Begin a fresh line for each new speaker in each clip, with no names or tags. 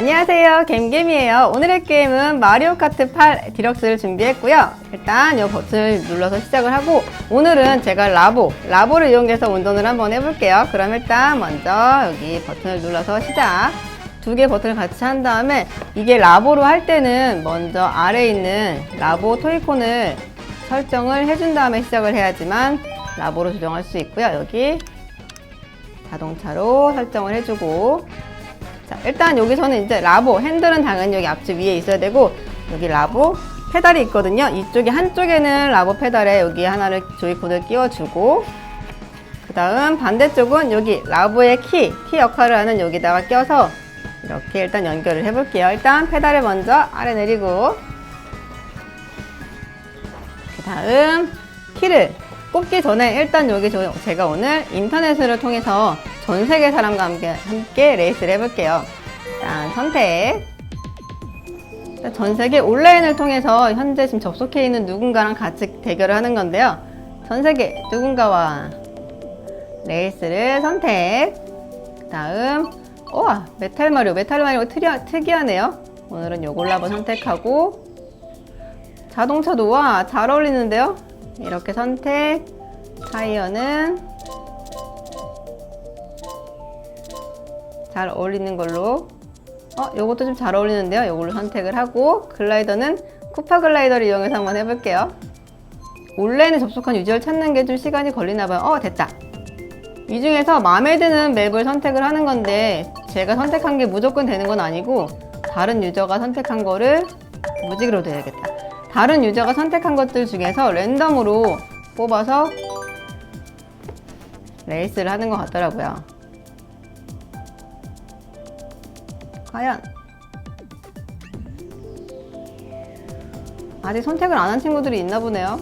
안녕하세요. 겜겜이에요. 오늘의 게임은 마리오 카트 8 디럭스를 준비했고요. 일단 이 버튼을 눌러서 시작을 하고 오늘은 제가 라보 라보를 이용해서 운전을 한번 해볼게요. 그럼 일단 먼저 여기 버튼을 눌러서 시작. 두 개 버튼을 같이 한 다음에 이게 라보로 할 때는 먼저 아래에 있는 라보 토이콘을 설정을 해준 다음에 시작을 해야지만 라보로 조정할 수 있고요. 여기 자동차로 설정을 해주고 자, 일단 여기서는 이제 라보, 핸들은 당연히 여기 앞쪽 위에 있어야 되고, 여기 라보, 페달이 있거든요. 이쪽에 한쪽에는 라보 페달에 여기 하나를 조이콘을 끼워주고, 그 다음 반대쪽은 여기 라보의 키, 키 역할을 하는 여기다가 껴서 이렇게 일단 연결을 해볼게요. 일단 페달을 먼저 아래 내리고, 그 다음 키를 꼽기 전에 일단 여기 저- 제가 오늘 인터넷을 통해서 전 세계 사람과 함께, 함께 레이스를 해볼게요. 일단 선택. 전 세계 온라인을 통해서 현재 지금 접속해 있는 누군가랑 같이 대결을 하는 건데요. 전 세계 누군가와 레이스를 선택. 그 다음, 우와, 메탈 마리오. 메탈 마리오 특이, 특이하네요. 오늘은 요걸로 한번 선택하고, 자동차도 와, 잘 어울리는데요? 이렇게 선택. 타이어는 잘 어울리는 걸로. 어, 요것도 좀 잘 어울리는데요? 요걸로 선택을 하고, 글라이더는 쿠파 글라이더를 이용해서 한번 해볼게요. 온라인에 접속한 유저를 찾는 게 좀 시간이 걸리나 봐요. 어, 됐다. 이 중에서 마음에 드는 맵을 선택을 하는 건데, 제가 선택한 게 무조건 되는 건 아니고, 다른 유저가 선택한 거를 무직으로 돼야겠다. 다른 유저가 선택한 것들 중에서 랜덤으로 뽑아서 레이스를 하는 것 같더라고요. 과연 아직 선택을 안 한 친구들이 있나 보네요.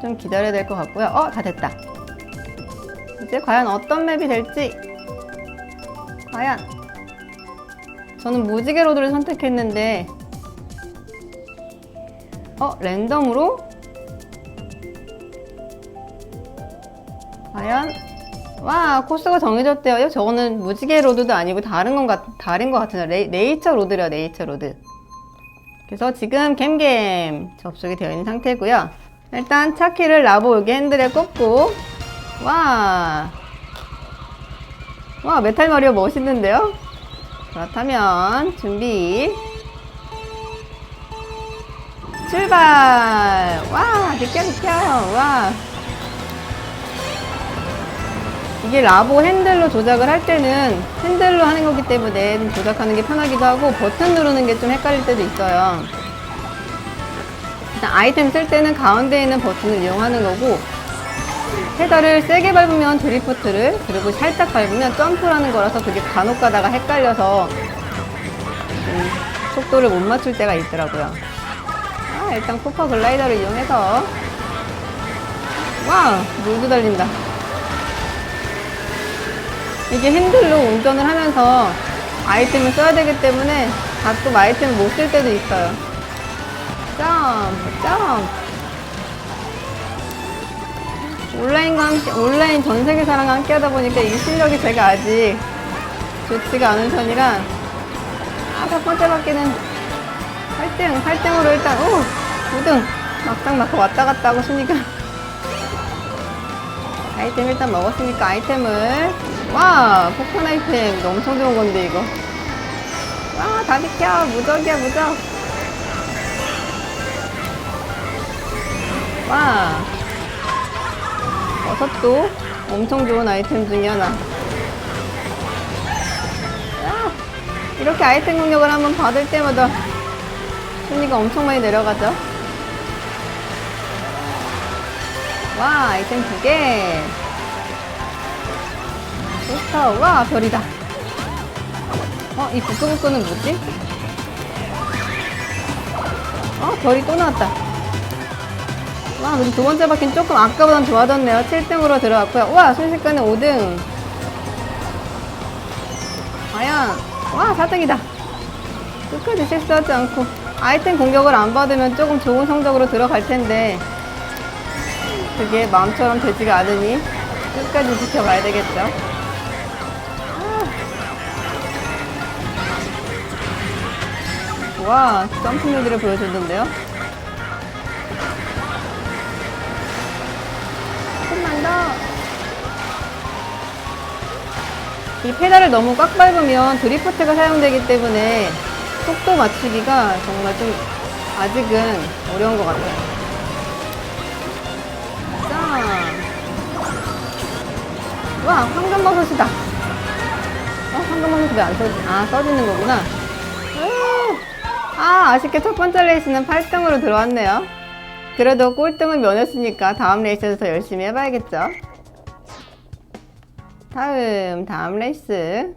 좀 기다려야 될 것 같고요. 어, 다 됐다. 이제 과연 어떤 맵이 될지. 과연 저는 무지개 로드를 선택했는데 어, 랜덤으로? 과연? 와, 코스가 정해졌대요. 저거는 무지개 로드도 아니고 다른 건 같, 다른 것 같은데. 레이, 네이처 로드래요, 네이처 로드. 그래서 지금 gemgame 접속이 되어 있는 상태고요. 일단 차키를 라보 여기 핸들에 꽂고, 와. 와, 메탈 마리오 멋있는데요? 그렇다면, 준비. 출발! 와, 비켜, 비켜! 와. 이게 라보 핸들로 조작을 할 때는 핸들로 하는 거기 때문에 좀 조작하는 게 편하기도 하고 버튼 누르는 게 좀 헷갈릴 때도 있어요. 일단 아이템 쓸 때는 가운데 있는 버튼을 이용하는 거고 페달을 세게 밟으면 드리프트를 그리고 살짝 밟으면 점프라는 거라서 그게 간혹 가다가 헷갈려서 음, 속도를 못 맞출 때가 있더라고요. 아, 일단 쿠퍼 글라이더를 이용해서 와 물도 달린다 이게 핸들로 운전을 하면서 아이템을 써야 되기 때문에 가끔 아이템을 못 쓸 때도 있어요 점프 점프 온라인과 함께 온라인 전 세계 사람과 함께 하다 보니까 이 실력이 제가 아직 좋지가 않은 편이라 아 첫 번째 바퀴는 8등, 8등으로 일단, 오! 9등! 막상 막고 왔다 갔다 하고 쉬니까. 아이템 일단 먹었으니까 아이템을. 와! 폭탄 아이템. 엄청 좋은 건데, 이거. 와, 다 비켜! 무적이야, 무적! 와! 버섯도 엄청 좋은 아이템 중에 하나. 야! 이렇게 아이템 공격을 한번 받을 때마다 순위가 엄청 많이 내려가죠. 와, 아이템 두 개. 와, 별이다. 어, 이 부끄부끄는 뭐지? 어, 별이 또 나왔다. 와, 그래도 두 번째 바퀴는 조금 아까보단 좋아졌네요. 7등으로 들어왔고요. 와, 순식간에 5등. 과연, 와, 4등이다. 끝까지 실수하지 않고 아이템 공격을 안 받으면 조금 좋은 성적으로 들어갈 텐데 그게 마음처럼 되지가 않으니 끝까지 지켜봐야 되겠죠. 와, 점프 무드를 보여줬는데요. 조금만 더. 이 페달을 너무 꽉 밟으면 드리프트가 사용되기 때문에 속도 맞추기가 정말 좀 아직은 어려운 것 같아요. 자. 와, 황금버섯이다. 어, 황금버섯이 왜안 써지? 아, 써지는 거구나. 아, 아, 아쉽게 첫 번째 레이스는 8등으로 들어왔네요. 그래도 꼴등을 면했으니까 다음 레이스에서 더 열심히 해봐야겠죠. 다음, 다음 레이스.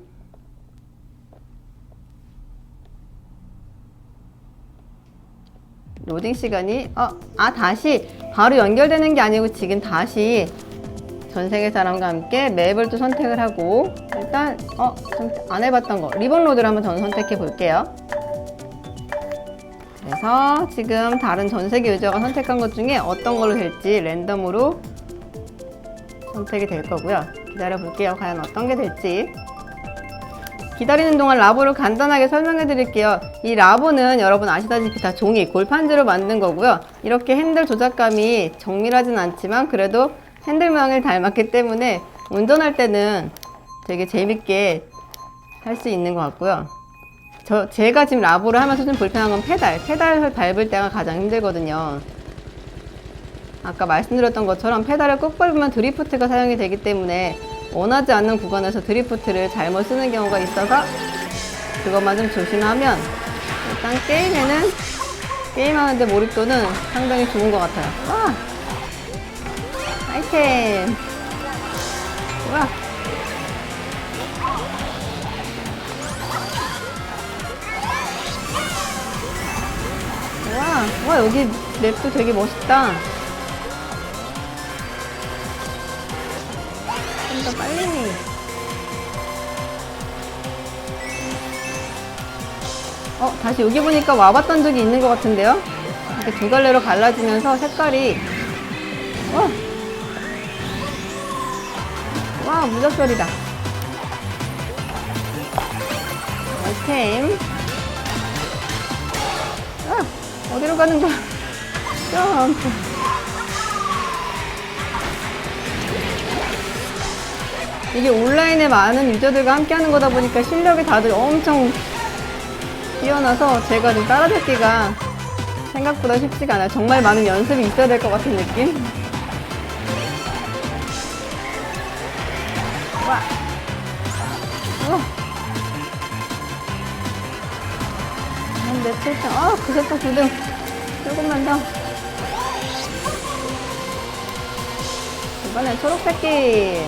로딩 시간이, 어, 아, 다시, 바로 연결되는 게 아니고 지금 다시 전 세계 사람과 함께 맵을 또 선택을 하고, 일단, 어, 좀 안 해봤던 거, 리본 로드를 한번 저는 선택해 볼게요. 그래서 지금 다른 전 세계 유저가 선택한 것 중에 어떤 걸로 될지 랜덤으로 선택이 될 거고요. 기다려 볼게요. 과연 어떤 게 될지. 기다리는 동안 라보를 간단하게 설명해 드릴게요. 이 라보는 여러분 아시다시피 다 종이, 골판지로 만든 거고요. 이렇게 핸들 조작감이 정밀하진 않지만 그래도 핸들 모양을 닮았기 때문에 운전할 때는 되게 재밌게 할 수 있는 것 같고요. 저, 제가 지금 라보를 하면서 좀 불편한 건 페달. 페달을 밟을 때가 가장 힘들거든요. 아까 말씀드렸던 것처럼 페달을 꼭 밟으면 드리프트가 사용이 되기 때문에 원하지 않는 구간에서 드리프트를 잘못 쓰는 경우가 있어서 그것만 좀 조심하면 일단 게임에는 게임하는데 몰입도는 상당히 좋은 것 같아요. 와! 아이템! 와! 와, 와 여기 맵도 되게 멋있다. 좀 더 빨리. 어, 다시 여기 보니까 와봤던 적이 있는 것 같은데요? 이렇게 두 갈래로 갈라지면서 색깔이, 와! 와, 무적결이다. 아이템. 아, 어디로 가는 거야? 점프. 이게 온라인에 많은 유저들과 함께 하는 거다 보니까 실력이 다들 엄청 뛰어나서 제가 좀 따라잡기가 생각보다 쉽지가 않아요. 정말 많은 연습이 있어야 될 것 같은 느낌? 와. 한대 7등. 아, 그것도 9등. 조금만 더. 이번엔 초록색기.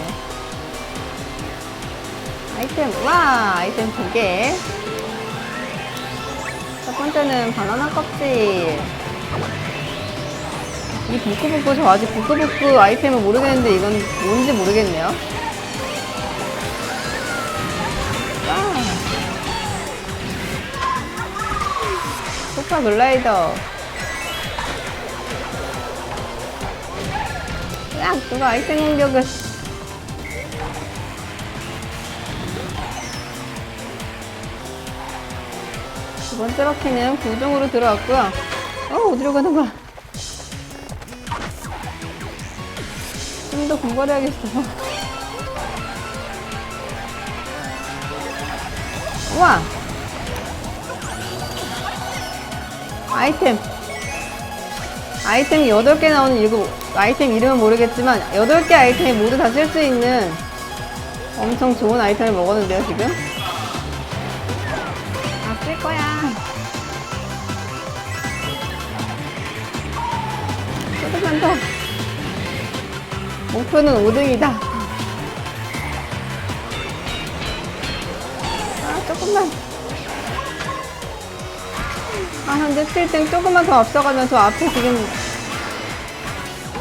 아이템, 와! 아이템 두 개. 첫 번째는 바나나 껍질. 이 부끄부끄, 저 아직 부끄부끄 아이템을 모르겠는데 이건 뭔지 모르겠네요. 소파 글라이더. 야, 누가 아이템 공격을. 두 번째 바퀴는 구동으로 들어왔고요. 어, 어디로 가는 거야? 좀 더 공부해야겠어. 우와! 아이템. 아이템이 8개 나오는 이거 아이템 이름은 모르겠지만 8개 아이템이 모두 다 쓸 수 있는 엄청 좋은 아이템을 먹었는데요, 지금? 다 쓸 거야. 더. 목표는 5등이다. 아, 조금만. 아, 현재 7등 조금만 더 앞서가면 저 앞에 지금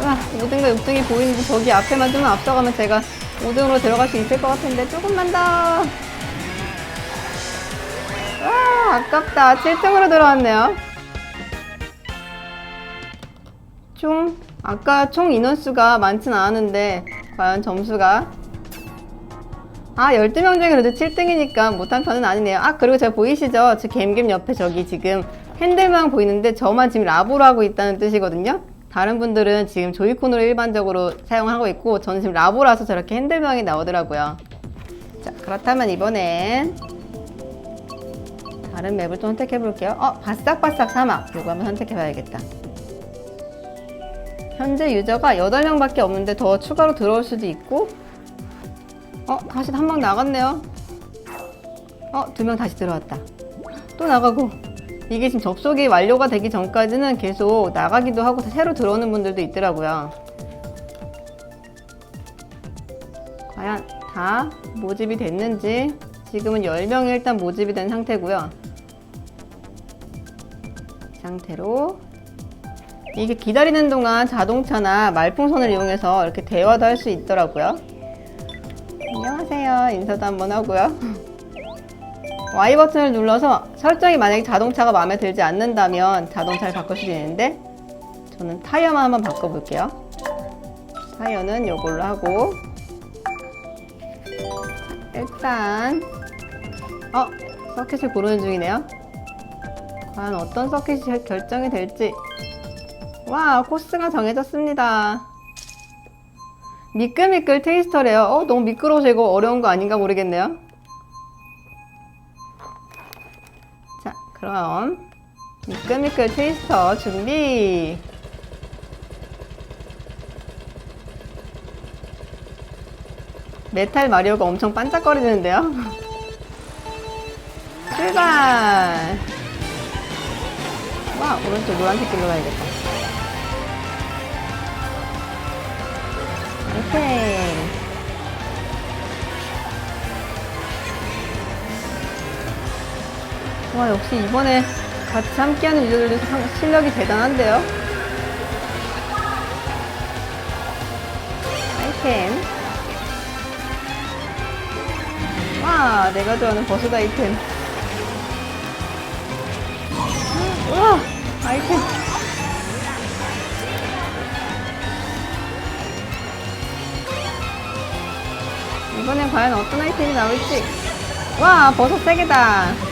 와, 5등과 6등이 보이는데 저기 앞에만 좀 앞서가면 제가 5등으로 들어갈 수 있을 것 같은데 조금만 더. 와, 아깝다. 7등으로 들어왔네요. 총, 아까 총 인원수가 많진 않았는데 과연 점수가 아, 12명 중에 그래도 7등이니까 못한 편은 아니네요. 아, 그리고 제가 보이시죠? 저 갬갬 옆에 저기 지금 핸들만 보이는데 저만 지금 라보로 하고 있다는 뜻이거든요. 다른 분들은 지금 조이콘으로 일반적으로 사용하고 있고 저는 지금 라보라서 저렇게 핸들명이 나오더라고요. 자, 그렇다면 이번엔 다른 맵을 또 선택해 볼게요. 어, 바싹바싹 사막. 이거 한번 선택해 봐야겠다. 현재 유저가 8명밖에 없는데 더 추가로 들어올 수도 있고 어, 다시 한 명 나갔네요. 어, 두 명 다시 들어왔다. 또 나가고. 이게 지금 접속이 완료가 되기 전까지는 계속 나가기도 하고 새로 들어오는 분들도 있더라고요. 과연 다 모집이 됐는지 지금은 10명이 일단 모집이 된 상태고요. 이 상태로 이게 기다리는 동안 자동차나 말풍선을 이용해서 이렇게 대화도 할 수 있더라고요. 안녕하세요. 인사도 한번 하고요. Y 버튼을 눌러서 설정이 만약에 자동차가 마음에 들지 않는다면 자동차를 수도 있는데 저는 타이어만 한번 바꿔볼게요. 타이어는 이걸로 하고 일단 어 서킷을 고르는 중이네요. 과연 어떤 서킷이 결정이 될지 와 코스가 정해졌습니다. 미끌미끌 테이스터래요. 어, 너무 미끄러워서 이거 어려운 거 아닌가 모르겠네요. 그럼 미끌미끌 테이스터 준비. 메탈 마리오가 엄청 반짝거리는데요. 출발! 와, 오른쪽 노란색 길로 가야겠다. 오케이. 와, 역시 이번에 같이 함께하는 유저들도 상- 실력이 대단한데요? 아이템. 와, 내가 좋아하는 버섯 아이템. 우와, 아이템. 이번엔 과연 어떤 아이템이 나올지. 와, 버섯 세개다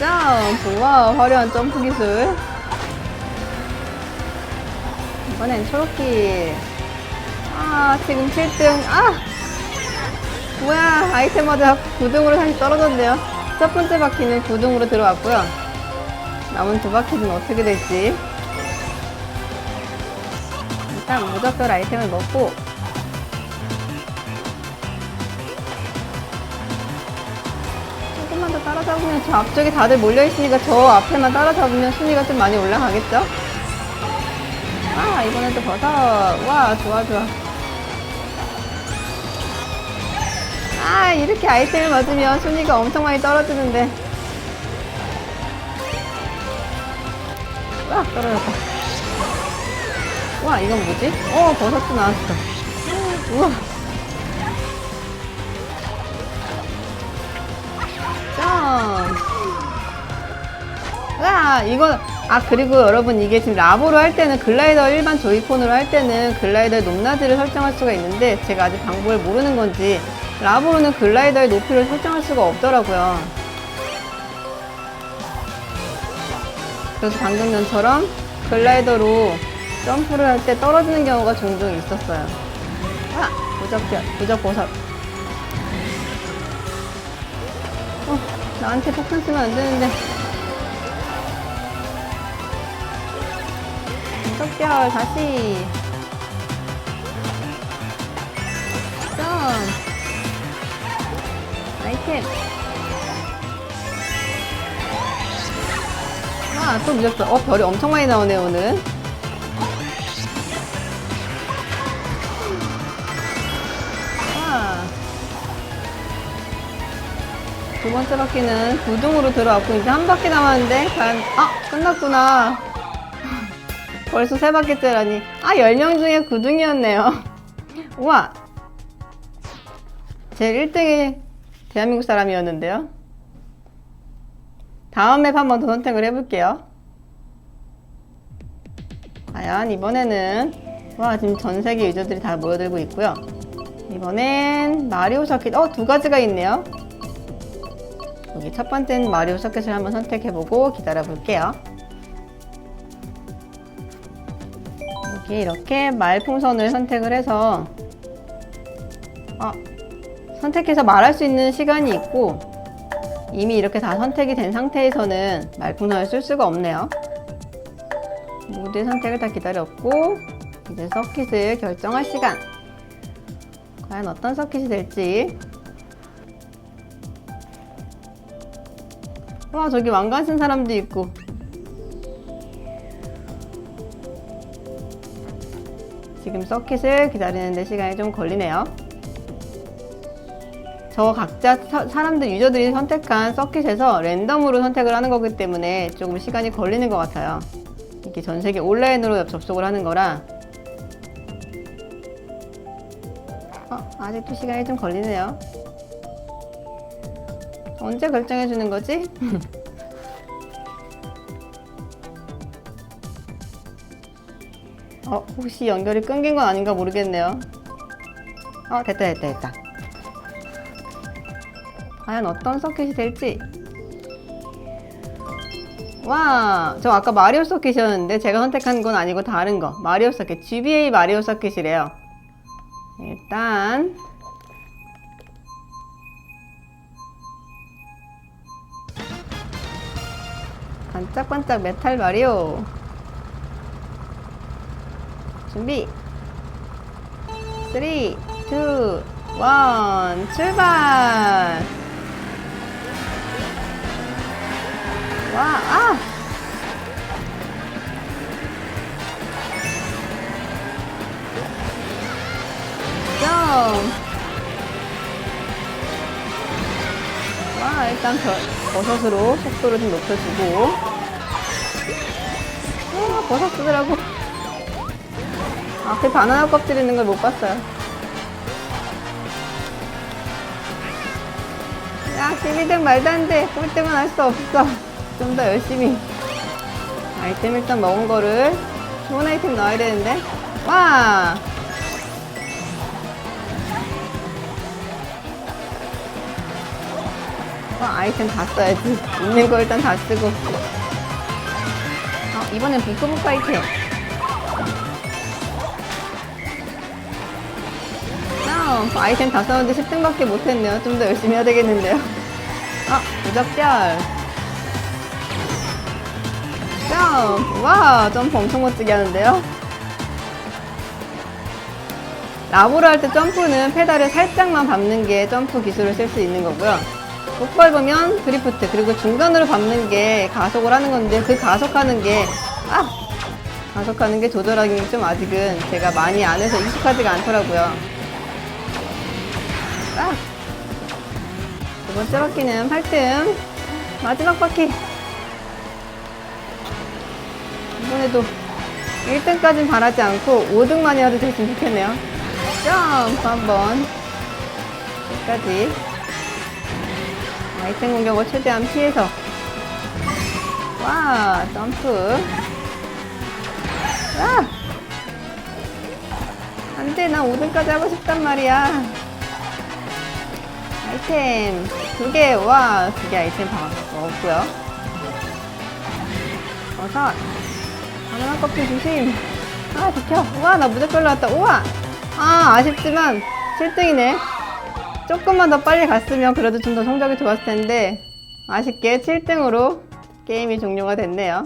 점프, 와, 화려한 점프 기술. 이번엔 초록길. 아, 지금 7등. 아! 뭐야, 아이템마다 9등으로 다시 떨어졌네요. 첫 번째 바퀴는 9등으로 들어왔고요. 남은 두 바퀴는 어떻게 될지. 일단 무적별 아이템을 먹고 따라잡으면 저 앞쪽에 다들 몰려있으니까 저 앞에만 따라잡으면 순위가 좀 많이 올라가겠죠? 아 이번엔 또 버섯. 와 좋아 좋아. 아 이렇게 아이템을 맞으면 순위가 엄청 많이 떨어지는데. 와 떨어졌다. 와 이건 뭐지? 어 버섯도 나왔어. 우와 와, 이거, 아, 그리고 여러분, 이게 지금 라보로 할 때는 글라이더 일반 조이콘으로 할 때는 글라이더의 높낮이를 설정할 수가 있는데, 제가 아직 방법을 모르는 건지, 라보로는 글라이더의 높이를 설정할 수가 없더라고요. 그래서 방금 전처럼 글라이더로 점프를 할 때 떨어지는 경우가 종종 있었어요. 아, 무적별, 무적버섯. 어, 나한테 폭탄 쓰면 안 되는데. 무적별, 다시. 점. 아이템. 아, 또 무적별. 어, 별이 엄청 많이 나오네, 오늘. 와. 두 번째 바퀴는 9등으로 들어왔고 이제 한 바퀴 남았는데 과연 아 끝났구나 벌써 세 바퀴째라니 아 10명 중에 9등이었네요 우와 제 1등이 대한민국 사람이었는데요 다음 맵 한번 더 선택을 해볼게요 과연 이번에는 와, 지금 전 세계 유저들이 다 모여들고 있고요. 이번엔 마리오 서킷, 어, 두 가지가 있네요. 여기 첫 번째는 마리오 서킷을 한번 선택해보고 기다려 볼게요. 이렇게 말풍선을 선택을 해서 아, 선택해서 말할 수 있는 시간이 있고 이미 이렇게 다 선택이 된 상태에서는 말풍선을 쓸 수가 없네요. 모두의 선택을 다 기다렸고 이제 서킷을 결정할 시간. 과연 어떤 서킷이 될지. 와 저기 왕관 쓴 사람도 있고. 지금 서킷을 기다리는데 시간이 좀 걸리네요. 저 각자 사, 사람들 유저들이 선택한 서킷에서 랜덤으로 선택을 하는 거기 때문에 조금 시간이 걸리는 것 같아요. 이게 전 세계 온라인으로 접속을 하는 거라 어, 아직도 시간이 좀 걸리네요. 언제 결정해 주는 거지? 어, 혹시 연결이 끊긴 건 아닌가 모르겠네요. 어, 됐다, 됐다, 됐다. 과연 어떤 서킷이 될지. 와, 저 아까 마리오 서킷이었는데 제가 선택한 건 아니고 다른 거. 마리오 서킷. GBA 마리오 서킷이래요. 일단 반짝반짝 메탈 마리오. 준비. 3, 2, 1, 출발! 와, 아! 점! 와, 일단 벼, 버섯으로 속도를 좀 높여주고. 와, 버섯 쓰더라고. 앞에 바나나 껍질 있는 걸 못 봤어요. 야, 12등 말도 안 돼. 꼴등은 할수 없어. 좀 더 열심히. 아이템 일단 먹은 거를 좋은 아이템 넣어야 되는데. 와! 와, 아이템 다 써야지. 있는 거 일단 다 쓰고. 어, 이번엔 부끄부끄 아이템. 아이템 다 썼는데 10등밖에 못했네요. 좀 더 열심히 해야 되겠는데요. 아, 무적별. 점프. 와, 점프 엄청 멋지게 하는데요. 라보를 할때 점프는 페달을 살짝만 밟는 게 점프 기술을 쓸 수 있는 거고요. 못 밟으면 드리프트, 그리고 중간으로 밟는 게 가속을 하는 건데 그 가속하는 게, 아! 가속하는 게 조절하기 좀 아직은 제가 많이 안 해서 익숙하지가 않더라고요. 아! 두 번째 바퀴는 8등. 마지막 바퀴. 이번에도 1등까지는 바라지 않고 5등만이라도 됐으면 좋겠네요. 점프 한번. 끝까지. 아이템 공격을 최대한 피해서. 와, 점프. 아! 안 돼, 난 5등까지 하고 싶단 말이야. 아이템 두 개, 와, 두 개 아이템 다 먹었고요. 버섯. 바나나 껍질 조심. 아, 비켜. 우와, 나 무조건 나왔다. 우와! 아, 아쉽지만 7등이네. 조금만 더 빨리 갔으면 그래도 좀 더 성적이 좋았을 텐데, 아쉽게 7등으로 게임이 종료가 됐네요.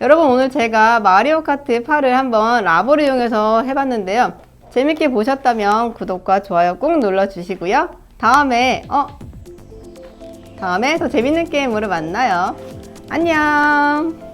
여러분, 오늘 제가 마리오 카트 8을 한번 라보를 이용해서 해봤는데요. 재밌게 보셨다면 구독과 좋아요 꾹 눌러주시고요. 다음에, 어, 다음에 더 재밌는 게임으로 만나요. 안녕!